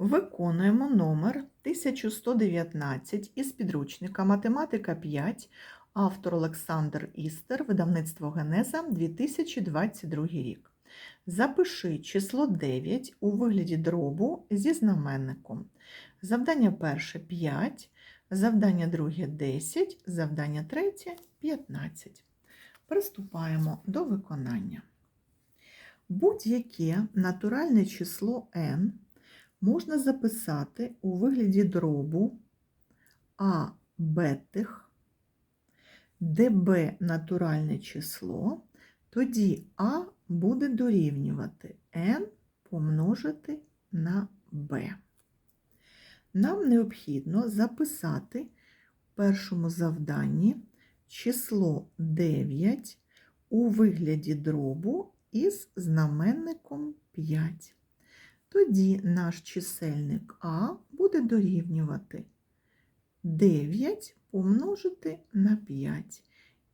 Виконуємо номер 1119 із підручника Математика 5, автор Олександр Істер, видавництво Генеза 2022 рік. Запиши число 9 у вигляді дробу зі знаменником. Завдання перше 5, завдання друге 10, завдання третє 15. Приступаємо до виконання. Будь-яке натуральне число n можна записати у вигляді дробу а бетих, b натуральне число, тоді а буде дорівнювати n помножити на b. Нам необхідно записати в першому завданні число 9 у вигляді дробу із знаменником 5. Тоді наш чисельник А буде дорівнювати 9 помножити на 5.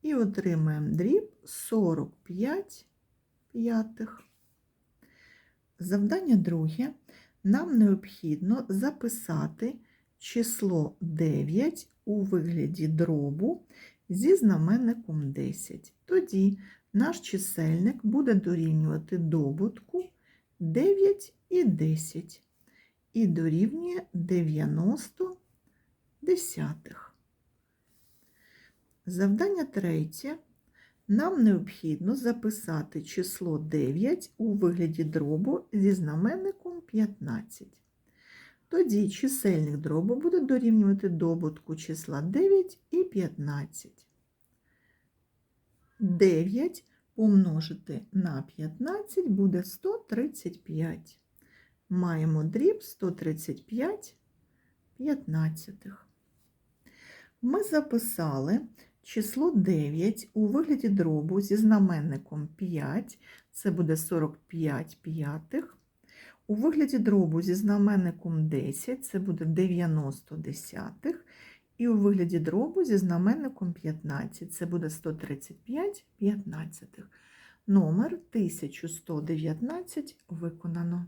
І отримаємо дріб 45 п'ятих. Завдання друге. Нам необхідно записати число 9 у вигляді дробу зі знаменником 10. Тоді наш чисельник буде дорівнювати добутку 9 і 10 і дорівнює 90 десятих. Завдання третє. Нам необхідно записати число 9 у вигляді дробу зі знаменником 15. Тоді чисельник дробу буде дорівнювати добутку числа 9 і 15. 9 помножити на 15 буде 135. Маємо дріб 135 п'ятнадцятих. Ми записали число 9 у вигляді дробу зі знаменником 5, це буде 45 п'ятих. У вигляді дробу зі знаменником 10 це буде 90 десятих. І у вигляді дробу зі знаменником 15 це буде 135 п'ятнадцятих. Номер 1119 виконано.